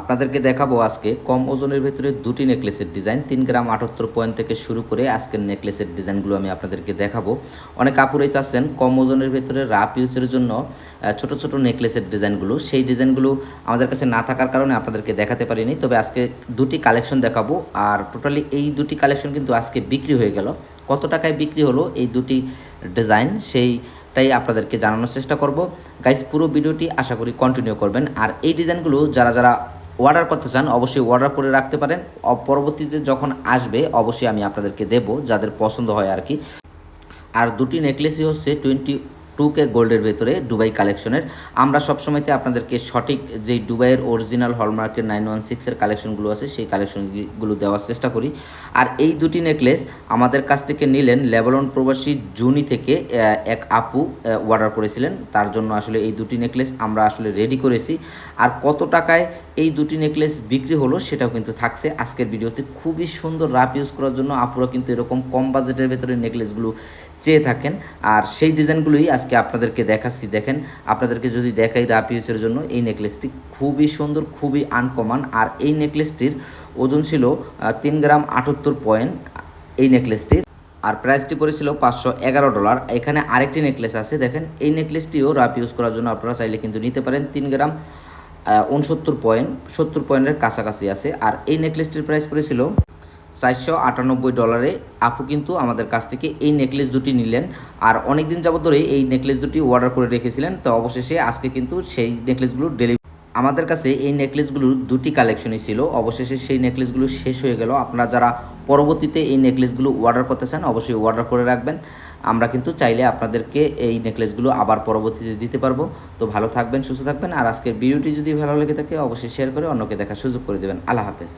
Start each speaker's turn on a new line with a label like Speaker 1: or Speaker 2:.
Speaker 1: আপনাদেরকে দেখাবো আজকে কম ওজনের ভেতরে দুটি নেকলেসের ডিজাইন, তিন গ্রাম আটাত্তর পয়েন্ট থেকে শুরু করে আজকের নেকলেসের ডিজাইনগুলো আমি আপনাদেরকে দেখাবো। অনেক কাপড়ে চাচ্ছেন কম ওজনের ভেতরে রাফ ইউজের জন্য ছোট ছোট নেকলেসের ডিজাইনগুলো। সেই ডিজাইনগুলো আমাদের কাছে না থাকার কারণে আপনাদেরকে দেখাতে পারিনি, তবে আজকে দুটি কালেকশন দেখাবো। আর টোটালি এই দুটি কালেকশন কিন্তু আজকে বিক্রি হয়ে গেল। কত টাকায় বিক্রি হলো এই দুটি ডিজাইন, সেইটাই আপনাদেরকে জানানোর চেষ্টা করব। গাইস, পুরো ভিডিওটি আশা করি কন্টিনিউ করবেন। আর এই ডিজাইনগুলো যারা যারা অর্ডার করতে চান, অবশ্যই অর্ডার করে রাখতে পারেন। পরবর্তীতে যখন আসবে, অবশ্যই আমি আপনাদেরকে দেব, যাদের পছন্দ হয় আর কি। আর দুটি নেকলেসই হচ্ছে টোয়েন্টি টু কে গোল্ডের ভেতরে দুবাই কালেকশনের। আমরা সবসময়তে আপনাদেরকে সঠিক যেই দুবাইয়ের অরিজিনাল হলমার্কের নাইন ওয়ান সিক্সের কালেকশনগুলো আছে, সেই কালেকশনগুলো দেওয়ার চেষ্টা করি। আর এই দুটি নেকলেস আমাদের কাছ থেকে নিলেন লেবানন প্রবাসী জুনি থেকে এক আপু অর্ডার করেছিলেন। তার জন্য আসলে এই দুটি নেকলেস আমরা আসলে রেডি করেছি। আর কত টাকায় এই দুটি নেকলেস বিক্রি হলো সেটাও কিন্তু থাকছে আজকের ভিডিওতে। খুবই সুন্দর রাফ ইউজ করার জন্য আপুরা কিন্তু এরকম কম বাজেটের ভেতরে নেকলেসগুলো চেয়ে থাকেন। আর সেই ডিজাইনগুলোই আজকে আপনাদেরকে দেখাচ্ছি। দেখেন, আপনাদেরকে যদি দেখাই রাফ ইউজের জন্য, এই নেকলেসটি খুবই সুন্দর, খুবই আনকমন আর এই নেকলেসটির ওজন ছিল তিন গ্রাম আটাত্তর পয়েন্ট এই নেকলেসটির আর প্রাইসটি পড়েছিল পাঁচশো এগারো ডলার এখানে আরেকটি নেকলেস আছে, দেখেন। এই নেকলেসটিও রাফ ইউজ করার জন্য আপনারা চাইলে কিন্তু নিতে পারেন। তিন গ্রাম উনসত্তর পয়েন্ট সত্তর পয়েন্টের কাছাকাছি আছে। আর এই নেকলেসটির প্রাইস পড়েছিল চারশো আটানব্বই ডলারে আপু কিন্তু আমাদের কাছ থেকে এই নেকলেস দুটি নিলেন। আর অনেক দিন যাবত ধরে এই নেকলেস দুটি অর্ডার করে রেখেছিলেন, তো অবশেষে আজকে কিন্তু সেই নেকলেসগুলো ডেলিভারি আমাদের কাছে এই নেকলেসগুলোর দুটি কালেকশনই ছিল। অবশেষে সেই নেকলেসগুলো শেষ হয়ে গেল। আপনারা যারা পরবর্তীতে এই নেকলেসগুলো অর্ডার করতে চান, অবশ্যই অর্ডার করে রাখবেন। আমরা কিন্তু চাইলে আপনাদেরকে এই নেকলেসগুলো আবার পরবর্তীতে দিতে পারব। তো ভালো থাকবেন, সুস্থ থাকবেন। আর আজকের ভিডিওটি যদি ভালো লেগে থাকে, অবশ্যই শেয়ার করে অন্যকে দেখার সুযোগ করে দেবেন। আল্লাহ হাফেজ।